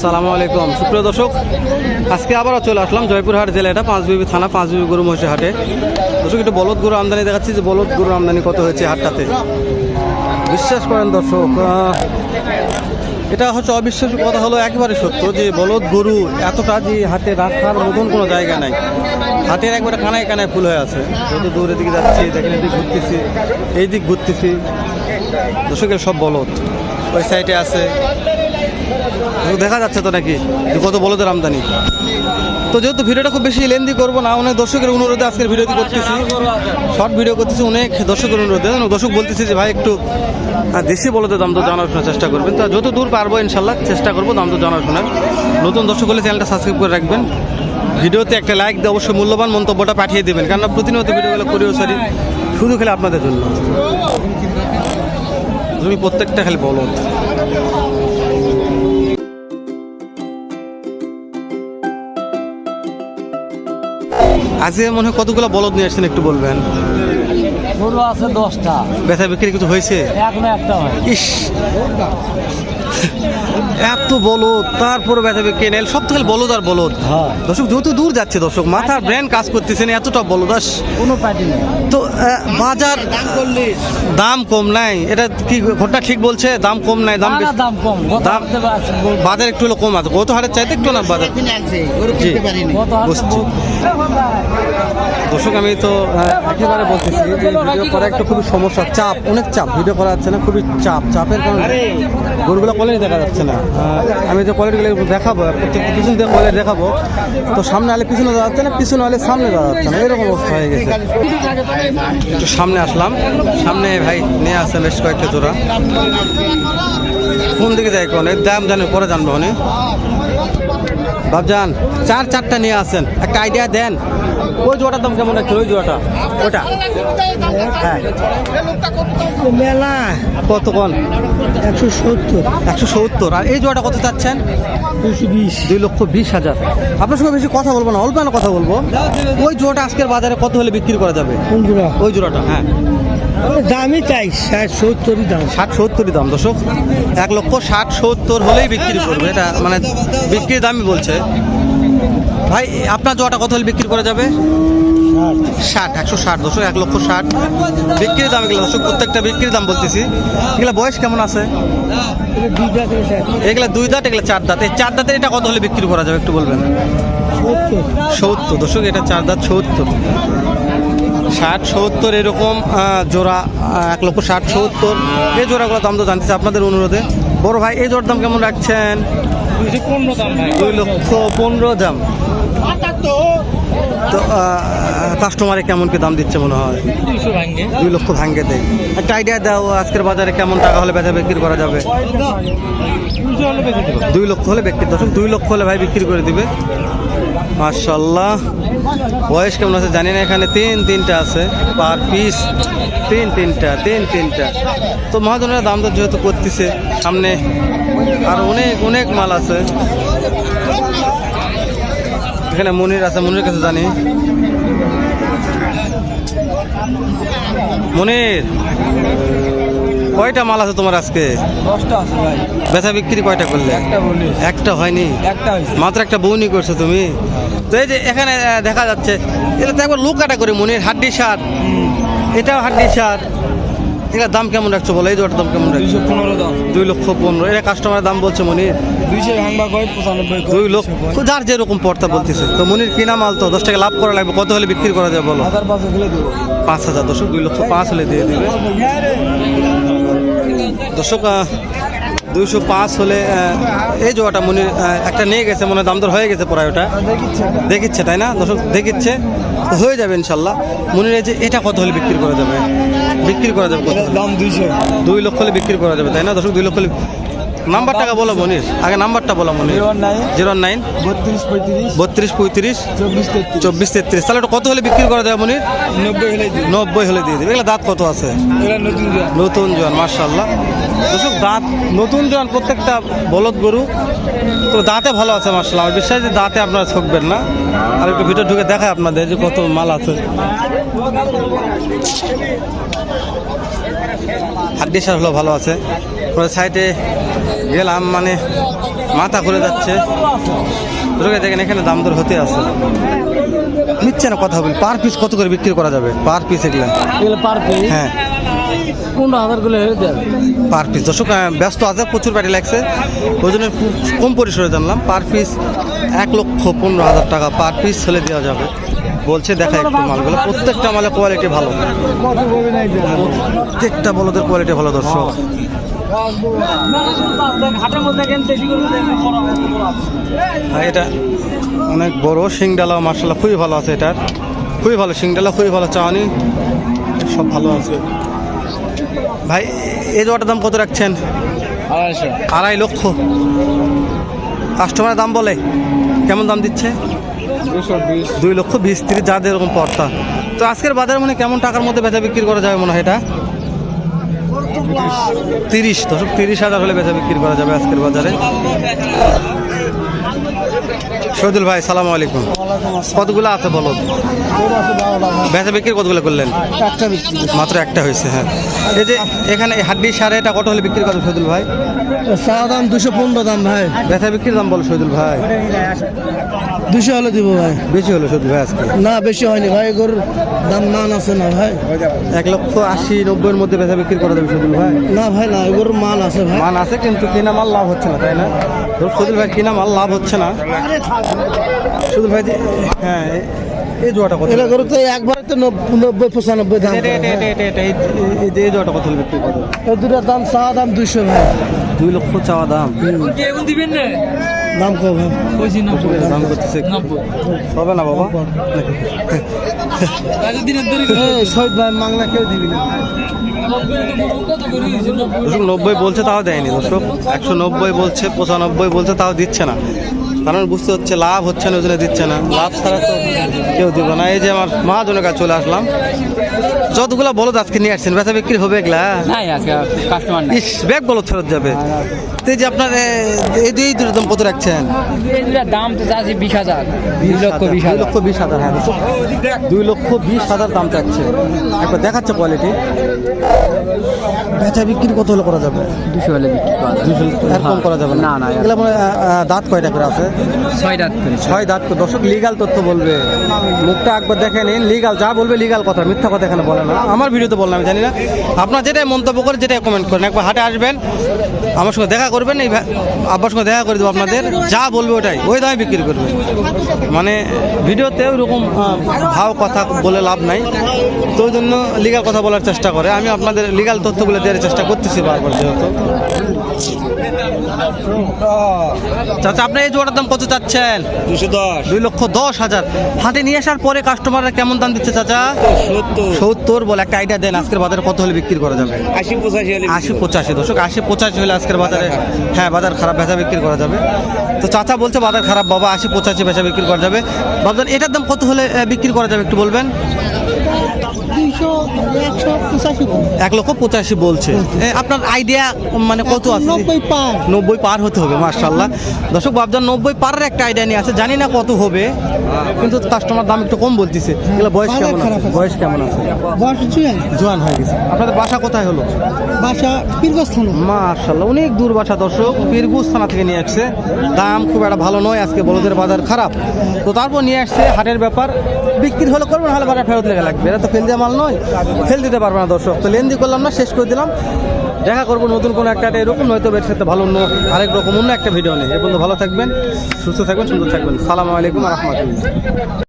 আসসালামু আলাইকুম। সুপ্রিয় দর্শক, আজকে আবারও চলে আসলাম জয়পুরহাট জেলা এটা পাঁচবিবি থানা, পাঁচবিবি গরু মহিষের হাটে। দর্শক, একটু বলদ গরু আমদানি দেখাচ্ছি যে বলদ গরুর আমদানি কত হয়েছে হাটটাতে। বিশ্বাস করেন দর্শক এটা হচ্ছে অবিশ্বাস্য কথা হলো একেবারে সত্য যে বলদ গরু এতটা যে হাটে রাখার মতন কোনো জায়গা নাই। হাটের একবারে কানায় কানায় ফুল হয়ে আছে। যত দূরের দিকে যাচ্ছি, দেখেন এদিক ঘুরতেছি এই দিক ঘুরতেছি। দর্শকের সব বলদ। ওই সাইডে আছে। দেখা যাচ্ছে তো নাকি কত বলদের আমদানি। তো যেহেতু ভিডিওটা খুব বেশি লেন্দি করব না, অনেক দর্শকের অনুরোধে আজকের ভিডিওটি করতেছি। শর্ট ভিডিও করতেছি, অনেক দর্শকের অনুরোধে। দর্শক বলতেছি যে, ভাই, একটু দেশি বলদের দাম তো জানার শোনার চেষ্টা করবেন। তো যত দূর পারব, ইনশাল্লাহ চেষ্টা করব দাম তো জানার শোনার। নতুন দর্শক হলে চ্যানেলটা সাবস্ক্রাইব করে রাখবেন। ভিডিওতে একটা লাইক দিয়ে অবশ্যই মূল্যবান মন্তব্যটা পাঠিয়ে দেবেন। কেননা প্রতিনিয়ত ভিডিওগুলো করিও সারি শুধু খেলে আপনাদের জন্য। তুমি প্রত্যেকটা খেলে বলো। আজকে মনে হয় কতগুলো বলদ নিয়ে আসছেন একটু বলবেন? গরু আছে দশটা। ব্যথা বিক্রি কিছু হয়েছে? এখনও একটা হয়। ইস। এত বলদ তারপরে ব্যথা নেই সব থেকে বলদ আর বলদ। হ্যাঁ। দর্শক যত দূর যাচ্ছে দর্শক মাথার ব্রেন কাজ করতেছে না এতটা বলদ আস। কোনো পার্টি নেই। তো বাজার দাম কম নাই। এটা কি ঘটনা ঠিক বলছে? দাম কম নাই দাম দাম কম। দাম- বাজার একটু হলো কম আছে। গত হাটের চাইতে একটু না বাজার দর্শক আমি তো একেবারে বলতেছি যে ভিডিও করা একটু খুবই সমস্যা চাপ অনেক চাপ। ভিডিও করা যাচ্ছে না খুবই চাপ। চাপের কারণে গরুগুলো কোয়ালিটি দেখা যাচ্ছে না। আমি যে কোয়ালিটিগুলো দেখাবো পিছন দিয়ে কোয়ালিটি দেখাবো, তো সামনে আলে পিছনে যাওয়া যাচ্ছে না, পিছনে আলে সামনে যাওয়া যাচ্ছে না, এরকম অবস্থা হয়ে গেছে। একটু সামনে আসলাম, সামনে ভাই নিয়ে আসছেন বেশ কয়েকটা জোড়া। কোন দিকে যাই কোন? দাম জানি, পরে জানব অনেক বাবজান চার চারটা নিয়ে আসেন। একটা আইডিয়া দেন। ওই জোড়াটার দাম কেমন রাখছে ওই জোড়াটা ওটা হ্যাঁ। মেলা। কত কোন একশো সত্তর। একশো সত্তর। আর এই জোড়াটা কত চাচ্ছেন? দুশো বিশ। দুই লক্ষ বিশ হাজার। আপনার সঙ্গে বেশি কথা বলব না অল্প কথা বলব। ওই জোড়াটা আজকের বাজারে কত হলে বিক্রি করা যাবে? ওই জোড়াটা হ্যাঁ। দামই চাই ষাট সত্তরই দাম। ষাট সত্তরই দাম দর্শক। এক লক্ষ ষাট সত্তর হলেই বিক্রি করবে। এটা মানে বিক্রির দামই বলছে। ভাই আপনার জোড়াটা কত হলে বিক্রি করা যাবে? ষাট একশো ষাট দশক এক লক্ষ ষাট। বিক্রির দাম এগুলো দর্শক প্রত্যেকটা বিক্রির দাম বলতেছি। এগুলো বয়স কেমন আছে? এগুলো দুই দাঁত এগুলো চার দাঁত। এই চার দাঁতের এটা কত হলে বিক্রি করা যাবে একটু বলবেন? সত্তর। সত্তর দর্শক এটা চার দাঁত সত্তর। ষাট, সত্তর এরকম জোড়া এক লক্ষ ষাট, সত্তর। এই জোড়াগুলো দাম তো জানতেছি আপনাদের অনুরোধে। বড় ভাই, এই জোড়ার দাম কেমন রাখছেন? দুই লক্ষ পনেরো দাম। তো কাস্টমারে কেমন কি দাম দিচ্ছে মনে হয়? দুই লক্ষ ভাঙ্গে দেয়। একটা আইডিয়া দাও, আজকের বাজারে কেমন টাকা হলে বেচা বিক্রি করা যাবে? দুই লক্ষ হলে বিক্রি দুই লক্ষ হলে ভাই বিক্রি করে দিবে। মার্শাল্লাহ বয়স কেমন আছে? জানি না, এখানে তিন, তিনটা আছে। পার পিস, তিন, তিনটা তিন, তিনটা। তো মহাজনেরা দাম দর যেহেতু করতেছে, সামনে আর অনেক অনেক মাল আছে। এখানে মনির আছে মনির কাছে জানি। মনির! কয়টা মাল আছে তোমার আজকে? দশটা আছে ভাই। বেচা বিক্রি কয়টা করলে? একটা হয়নি? একটা মাত্র একটা বউনি করছ তুমি? তো এই যে এখানে দেখা যাচ্ছে এটা তো একবার লোকাটা করে মনির হাড্ডি সার। এটাও হাড্ডি সার। এটার দাম কেমন রাখছো বলো? এই জোয়ার দাম কেমন রাখছো? পনেরো দাম। দুই লক্ষ পনেরো। এটা কাস্টমারের দাম বলছে মনির? দুইশো ভাঙবা কয় পঁচানব্বই দুই লক্ষ যার যেরকম পড়তা বলতেছে। তো মনির কিনা মাল তো? দশ টাকা লাভ করা লাগবে। কত হলে বিক্রি করা যাবে বলো? পাঁচ হাজার দশ দুই লক্ষ পাঁচ হলে দিয়ে দিবে। দর্শক দুইশো পাঁচ হলে এই জোয়াটা মনির একটা নিয়ে গেছে মনে দামদর দাম দর হয়ে গেছে পড়ায় ওটা। দেখিচ্ছে তাই না? দর্শক দেখিচ্ছে হয়ে যাবে ইনশাল্লাহ। মনির এই যে এটা কত হলে বিক্রি করা যাবে? বিক্রি করা যাবে কত দাম দুইশো। দুই লক্ষ হলে বিক্রি করা যাবে তাই না? দর্শক দুই লক্ষ হলে নাম্বারটাকে বলো মনির আগে নাম্বারটা বলো মনির জিরো নাইন বত্রিশ পঁয়ত্রিশ বত্রিশ পঁয়ত্রিশ চব্বিশ তেত্রিশ। তাহলে কত হলে বিক্রি করা যাবে মনির নব্বই হলে নব্বই হলে দিয়ে দেবে। এগুলো দাঁত কত আছে? নতুন জোয়ান। নতুন জোয়ান মার্শাল্লাহ দর্শক দাঁত নতুন জোয়ান প্রত্যেকটা বলদ গরু। তো দাঁতে ভালো আছে মার্শাল্লাহ আমার বিশ্বাস যে দাঁতে আপনারা ঠকবেন না। আর একটু ভিতর ঢুকে দেখায় আপনাদের যে কত মাল আছে। হাড্ডি সার হলো ভালো আছে। ওই সাইডে গেলাম মানে মাথা ঘুরে যাচ্ছে। রোগে দেখেন এখানে দাম দর হতে আছে। নিচ্ছে না কথা বলি পার পিস কত করে বিক্রি করা যাবে? পার পিস এগুলো। এগুলো পার পিস হ্যাঁ। পনেরো হাজার করে পার পিস দর্শক ব্যস্ত আছে প্রচুর ব্যাটি লাগছে। ওই জন্য কম পরিসরে জানলাম পার পিস এক লক্ষ পনেরো হাজার টাকা পার পিস হলে দেওয়া যাবে। বলছে দেখা একটু মালগুলো। প্রত্যেকটা মালের কোয়ালিটি ভালো। প্রত্যেকটা বলদের কোয়ালিটি ভালো দর্শক। এটা অনেক বড় শিংডালা মার্শাল্লাহ খুবই ভালো আছে এটার। খুবই ভালো শিংডালা খুবই ভালো চাওয়ানি। সব ভালো আছে। ভাই এই জোয়াটার দাম কত রাখছেন? আড়াই লক্ষ। কাস্টমারের দাম বলে। কেমন দাম দিচ্ছে? দুই লক্ষ বিশ তিরিশ যা দিয়ে এরকম পড়তা। তো আজকের বাজারে মানে কেমন টাকার মধ্যে বেচা বিক্রি করা যাবে মনে হয় এটা? তিরিশ। দশক তিরিশ হাজার হলে বেচা বিক্রি করা যাবে আজকের বাজারে। শহীদুল ভাই সালাম আলাইকুম। কতগুলো আছে বলো? বেচা বিক্রি কতগুলো করলেন? মাত্র একটা হয়েছে হ্যাঁ। এই যে এখানে হাড্ডি সারে এটা কত হলে বিক্রি করবে শহীদুল ভাই? চা দাম দুশো পনেরো দাম ভাই। বেচা বিক্রির দাম বলো শহীদুল ভাই। দুশো হলে দিব ভাই। বেশি হলো শহীদুল ভাই আজকে? না বেশি হয়নি ভাই গরুর দাম মান আছে না ভাই। এক লক্ষ আশি নব্বইয়ের মধ্যে বেচা বিক্রি করা যাবে শহীদুল ভাই? না ভাই না গরুর মান আছে ভাই। মান আছে কিন্তু কিনা মাল লাভ হচ্ছে না তাই না? সদুল ভাই কিনা মাল লাভ হচ্ছে না। ভাই হ্যাঁ এই জোয়াটা কত এটা গরু একবারে তো নব্বই পঁচানব্বই দাম এই- জোয়াটা কত বিক্রি এই দুটার দাম চা দাম দুইশো ভাই। দুই লক্ষ চাওয়া দাম। দাম কম দাম করতেছে। হবে না বাবা? শহীদ ভাই কেউ দিবি না। নব্বই বলছে তাও দেয়নি দর্শক। একশো নব্বই বলছে পঁচানব্বই বলছে তাও দিচ্ছে না। কারণ বুঝতে হচ্ছে লাভ হচ্ছে না ওই জন্য দিচ্ছে না। লাভ ছাড়া তো কেউ দিব না। এই যে আমার মহাজনের কাছে চলে আসলাম। যতগুলো বলো আজকে নিয়ে আসছেন বেচা বিক্রি হবে এগুলা? ইস ব্যাগ বলো ফেরত যাবে। এই যে আপনার এই দুই দুটোর দাম কত রাখছেন? দাম তো চাচ্ছি বিশ হাজার। দুই লক্ষ বিশ দুই লক্ষ বিশ হাজার হ্যাঁ। দুই লক্ষ বিশ হাজার দাম চাচ্ছে। একবার দেখাচ্ছে কোয়ালিটি বেচা বিক্রি কত হলে করা যাবে? দুশো হলে বিক্রি করা যাবে। দুশো করা যাবে না, না, এগুলো মানে দাঁত কয়টা করে আছে? ছয় দাঁত করে। দর্শক লিগাল তথ্য বলবে। মুখটা একবার দেখে নিন। লিগাল যা বলবে লিগাল কথা, মিথ্যা কথা এখানে বলে না। আমার ভিডিওতে বললাম, আমি জানি না। আপনার যেটাই মন্তব্য করে যেটাই কমেন্ট করেন, একবার হাটে আসবেন, আমার সঙ্গে দেখা করবেন, এই আব্বার সঙ্গে দেখা করে দেবো আপনাদের। যা বলবে ওটাই। ওই দামে বিক্রি করবে। মানে ভিডিওতে ওইরকম ভাও কথা বলে লাভ নাই। তো ওই জন্য লিগাল কথা বলার চেষ্টা করে। আমি আপনাদের লিগাল তথ্যগুলো দেওয়ার চেষ্টা করতেছি বারবার যেহেতু। চাচা, আপনি এই জোড়ার দাম কত চাচ্ছেন? দুশো দশ। দুই লক্ষ দশ হাজার। হাতে নিয়ে আসার পরে কাস্টমাররা কেমন দাম দিচ্ছে চাচা? সত্তর। সত্তর বলে একটা আইডিয়া দেন আজকের বাজারে কত হলে বিক্রি করা যাবে? আশি পঁচাশি হলে আশি পঁচাশি দশক আশি পঁচাশি হলে আজকের বাজারে হ্যাঁ বাজার খারাপ বেচা বিক্রি করা যাবে। তো চাচা বলছে বাজার খারাপ বাবা আশি পঁচাশি বেচা বিক্রি করা যাবে। বাজার এটার দাম কত হলে বিক্রি করা যাবে একটু বলবেন? এক লক্ষ পঁচাশি বলছে। এ, আপনার আইডিয়া মানে কত আছে? নব্বই পার। নব্বই পার হতে হবে মার্শাল্লাহ দর্শক বাবজান নব্বই পারের একটা আইডিয়া নিয়ে আছে। জানি না কত হবে কিন্তু কাস্টমার দাম একটু কম বলতেছে। এগুলো বয়স কেমন আছে। বয়স কেমন আছে? বয়স জুয়েন। জোয়ান হয়ে গেছে। আপনাদের বাসা কোথায় হলো? বাসা পীরগস্থান। মার্শাল্লাহ অনেক দূর বাসা দর্শক। বীরগুজ থানা থেকে নিয়ে আসছে। দাম খুব একটা ভালো নয় আজকে বলদের বাজার খারাপ। তো তারপর নিয়ে আসছে হাটের ব্যাপার। বিক্রি হলে করবেন হলে বাজার ফেরত লেগে লাগবে। এটা তো ফেল দেওয়া মাল নয়, ফেল দিতে পারবে না দর্শক। তো লেনদি করলাম না, শেষ করে দিলাম। দেখা করব নতুন কোনো একটা এরকম, নয়তো এর সাথে ভালো অন্য আরেক রকম অন্য একটা ভিডিও নেই এ পর্যন্ত ভালো থাকবেন, সুস্থ থাকবেন, সুন্দর থাকবেন। সালাম আলাইকুম রহমতুল্লাহ।